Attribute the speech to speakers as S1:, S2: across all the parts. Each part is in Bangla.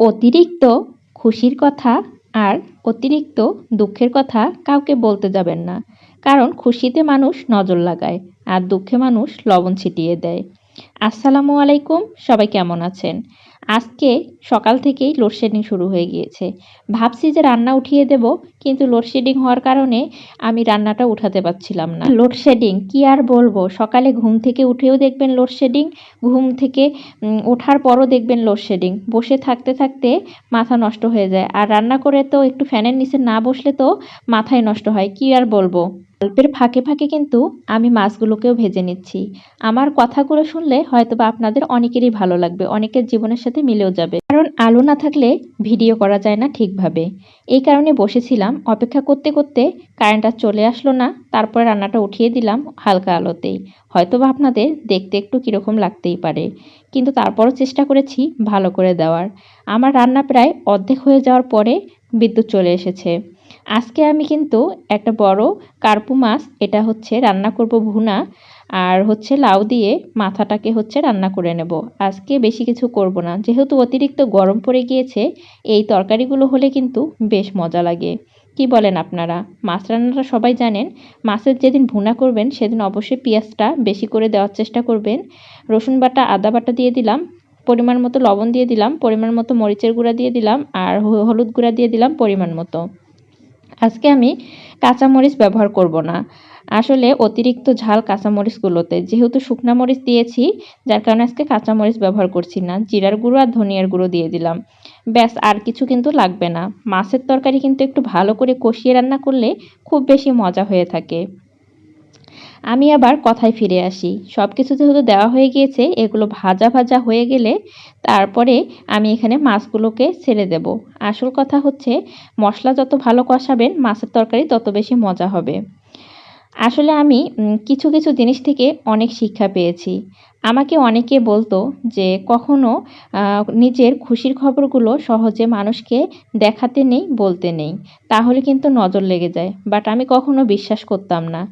S1: অতিরিক্ত খুশির কথা আর অতিরিক্ত দুঃখের কথা কাউকে বলতে যাবেন না। কারণ খুশিতে মানুষ নজর লাগায় আর দুঃখে মানুষ লবণ ছিটিয়ে দেয়। আসসালামু আলাইকুম, সবাই কেমন আছেন? আজকে সকাল থেকেই লোডশেডিং শুরু হয়ে গিয়েছে। ভাবছি যে রান্না উঠিয়ে দেব, কিন্তু লোডশেডিং হওয়ার কারণে আমি রান্নাটা উঠাতে পারছিলাম না। লোডশেডিং, কি আর বলব? সকালে ঘুম থেকে উঠেও দেখবেন লোডশেডিং, ঘুম থেকে ওঠার পরও দেখবেন লোডশেডিং। বসে থাকতে থাকতে মাথা নষ্ট হয়ে যায়। আর রান্না করে তো একটু ফ্যানের নিচে না বসলে তো মাথায় নষ্ট হয়, কি আর বলব? গল্পের ফাঁকে ফাঁকে কিন্তু আমি মাছগুলোকেও ভেজে নিচ্ছি। আমার কথাগুলো শুনলে হয়তো বা আপনাদের অনেকেরই ভালো লাগবে, অনেকের জীবনের সাথে মিলেও যাবে। কারণ আলো না থাকলে ভিডিও করা যায় না ঠিকভাবে। এই কারণে বসেছিলাম, অপেক্ষা করতে করতে কারেন্ট আর চলে আসলো না, তারপরে রান্নাটা উঠিয়ে দিলাম হালকা আলোতেই। হয়তো বা আপনাদের দেখতে একটু কীরকম লাগতেই পারে, কিন্তু তারপরও চেষ্টা করেছি ভালো করে দেওয়ার। আমার রান্না প্রায় অর্ধেক হয়ে যাওয়ার পরে বিদ্যুৎ চলে এসেছে। আজকে আমি কিন্তু একটা বড় কার্পু মাছ, এটা হচ্ছে রান্না করব ভুনা, আর হচ্ছে লাউ দিয়ে মাথাটাকে হচ্ছে রান্না করে নেব। আজকে বেশি কিছু করব না, যেহেতু অতিরিক্ত গরম পড়ে গিয়েছে, এই তরকারিগুলো হলে কিন্তু বেশ মজা লাগে। কি বলেন আপনারা? মাছ রান্নাটা সবাই জানেন, মাছের যেদিন ভুনা করবেন, সেদিন অবশ্যই পেঁয়াজটা বেশি করে দেওয়ার চেষ্টা করবেন। রসুন বাটা, আদা বাটা দিয়ে দিলাম, পরিমাণ মতো লবণ দিয়ে দিলাম, পরিমাণ মতো মরিচের গুঁড়া দিয়ে দিলাম, আর হলুদ গুঁড়া দিয়ে দিলাম, পরিমাণ মতো। আজকে আমি কাঁচামরিচ ব্যবহার করব না। আসলে অতিরিক্ত ঝাল কাঁচামরিচগুলোতে। যেহেতু শুকনা মরিচ দিয়েছি, যার কারণে আজকে কাঁচামরিচ ব্যবহার করছি না। জিরার গুঁড়ো আর ধনিয়ার গুঁড়ো দিয়ে দিলাম। ব্যাস, আর কিছু কিন্তু লাগবে না। মাছের তরকারি কিন্তু একটু ভালো করে কষিয়ে রান্না করলে খুব বেশি মজা হয়ে থাকে। আমি আবার কথায় ফিরে আসি। সব কিছু যেহেতু দেওয়া হয়ে গিয়েছে এগুলো ভাজা ভাজা হয়ে গেলে তারপরে আমি এখানে মাছগুলোকে ছেড়ে দেব। আসল কথা হচ্ছে, মশলা যত ভালো কষাবেন, মাছের তরকারি তত বেশি মজা হবে। আসলে আমি কিছু কিছু জিনিস থেকে অনেক শিক্ষা পেয়েছি। আমাকে অনেকে বলতো যে কখনো নিজের খুশির খবরগুলো সহজে মানুষকে দেখাতে নেই, বলতে নেই। তাহলে কিন্তু নজর লেগে যায়। বাট আমি কখনো বিশ্বাস করতাম না।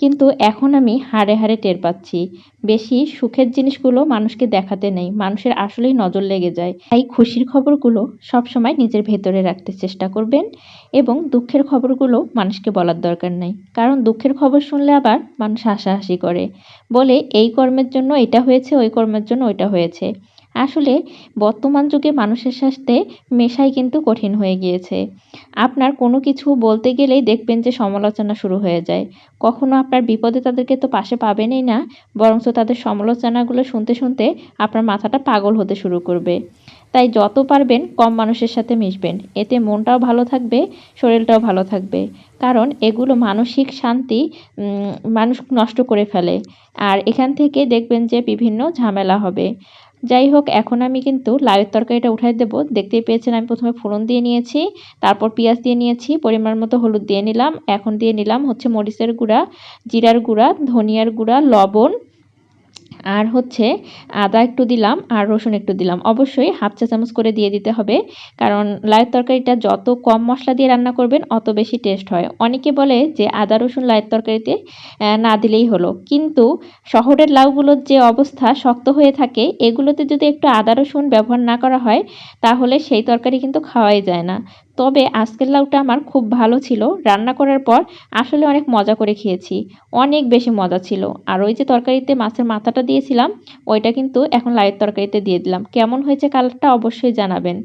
S1: কিন্তু এখন আমি হাড়ে হাড়ে টের পাচ্ছি। বেশি সুখের জিনিসগুলো মানুষকে দেখাতে নেই। মানুষের আসলেই নজর লেগে যায়। তাই খুশির খবরগুলো সবসময় নিজের ভেতরে রাখতে চেষ্টা করবেন এবং দুঃখের খবরগুলো মানুষকে বলার দরকার নেই। কারণ দুঃখের খবর শুনলে আবার মানুষ হাসাহাসি করে। বলে, এই কর্মের জন্য এটা হয়েছে, ওই কর্মের জন্য ওইটা হয়েছে। আসলে বর্তমান যুগে মানুষের সাথে মেশাই কিন্তু কঠিন হয়ে গিয়েছে। আপনার কোনো কিছু বলতে গেলেই দেখবেন যে সমালোচনা শুরু হয়ে যায়। কখনো আপনার বিপদে তাদেরকে তো পাশে পাবেনই না, বরঞ্চ তাদের সমালোচনাগুলো শুনতে শুনতে আপনার মাথাটা পাগল হতে শুরু করবে। তাই যত পারবেন কম মানুষের সাথে মিশবেন। এতে মনটাও ভালো থাকবে, শরীরটাও ভালো থাকবে। কারণ এগুলো মানসিক শান্তি মানুষ নষ্ট করে ফেলে। আর এখান থেকে দেখবেন যে বিভিন্ন ঝামেলা হবে। যাই হোক, এখন আমি কিন্তু লাউয়ের তরকারিটা উঠাই দেবো। দেখতেই পেয়েছেন, আমি প্রথমে ফোড়ন দিয়ে নিয়েছি, তারপর পেঁয়াজ দিয়ে নিয়েছি, পরিমাণ মতো হলুদ দিয়ে নিলাম। এখন দিয়ে নিলাম হচ্ছে মরিচের গুঁড়া, জিরার গুঁড়া, ধনিয়ার গুঁড়া, লবণ আর হচ্ছে আদা একটু দিলাম আর রসুন একটু দিলাম। অবশ্যই হাফ চা চামচ করে দিয়ে দিতে হবে, কারণ লাউয়ের তরকারিটা যত কম মশলা দিয়ে রান্না করবেন, অত বেশি টেস্ট হয়। অনেকে বলে যে আদা রসুন লাউয়ের তরকারিতে না দিলেই হলো। কিন্তু শহরের লাউগুলোর যে অবস্থা শক্ত হয়ে থাকে, এগুলোতে যদি একটু আদা রসুন ব্যবহার না করা হয়, তাহলে সেই তরকারি কিন্তু খাওয়াই যায় না। তবে আজকের লাউটা আমার খুব ভালো ছিল। রান্না করার পর আসলে অনেক মজা করে খেয়েছি। অনেক বেশি মজা ছিল। আর ওই যে তরকারিতে মাছের মাথাটা দিয়েছিলাম, ওইটা কিন্তু এখন লাউয়ের তরকারিতে দিয়ে দিলাম। কেমন হয়েছে কালারটা অবশ্যই জানাবেন।